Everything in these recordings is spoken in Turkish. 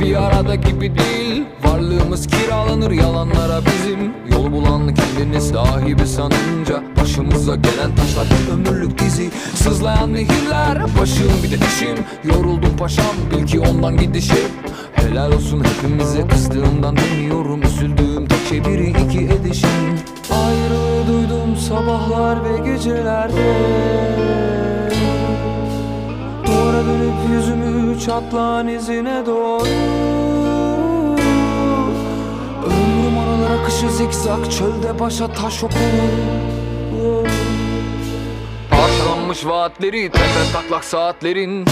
bir arada gibi değil. Varlığımız kiralanır yalanlara bizim. Yolu bulan kendini sahibi sanınca Başımıza gelen taşlar ömürlük dizi. Sızlayan nehirler başım bir de dişim. Yoruldum paşam bil ki ondan gidişim. Helal olsun hepimize kızdığımdan demiyorum. Üzüldüğüm tek şey biri iki edişim. Ayrılığı duydum sabahlar ve gecelerde. Duvara dönüp yüzümü çatlağın izine doğru. Ömrüm aralar akışı zikzak çölde başa taş okur Parçalanmış vaatleri tepe taklak saatlerin.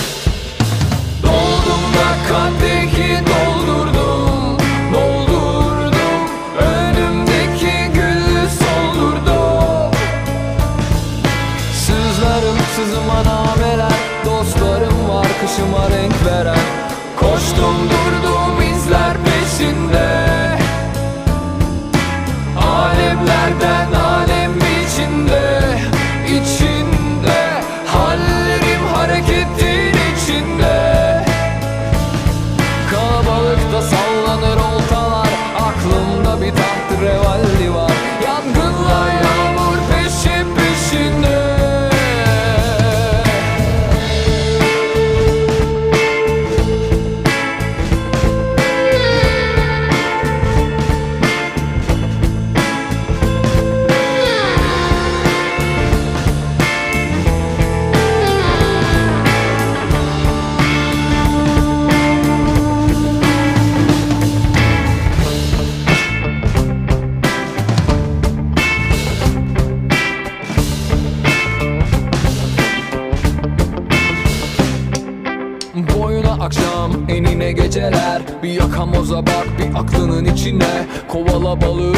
Doldum da kadehi doldurdum enine geceler. Bir yakamoza bak bir aklının içine. Kovala balığı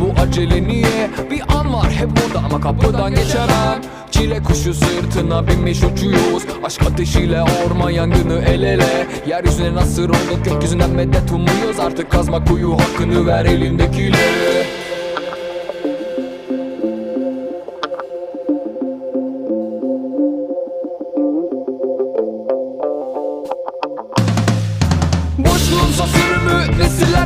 bu acele niye? Bir an var hep burada ama kapıdan geçemem. Çile kuşu sırtına binmiş uçuyoruz. Aşk ateşiyle orman yangını el ele. Yeryüzüne nasıl olduk gökyüzünden medet umuyoruz. Artık kazma kuyu hakkını ver elindekileri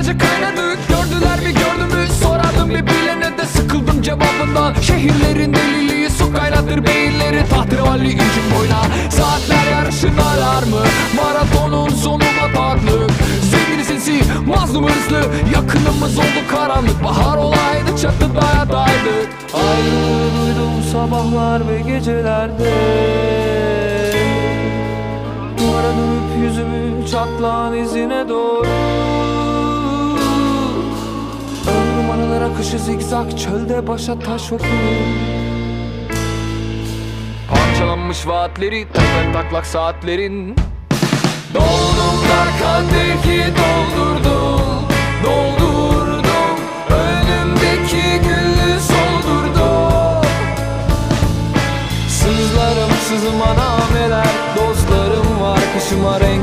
nesillerce kaynadık Gördüler mi gördü mü? Sorardım bir bilene de sıkıldım cevabından. Şehirlerin deliliği su kaynatır beyinleri. Tahterevalli incin boyuna. Saatler yarışın alarmı Maratonun sonu bataklık. Zengin sinsi mazlum hırslı. Yakınımız oldu karanlık. Bahar olaydı çatıda yataydık Ayrılığı duydum sabahlar ve gecelerde. Duvara dönüp yüzümü çatlağın izine doğru akışı zikzak çölde başa taş okur Parçalanmış vaatleri tepe taklak saatlerin. Doldum da kadehi doldurdum Doldurdum Önümdeki gülü soldurdum Sızlarım sızıma nameler Dostlarım var kışıma renk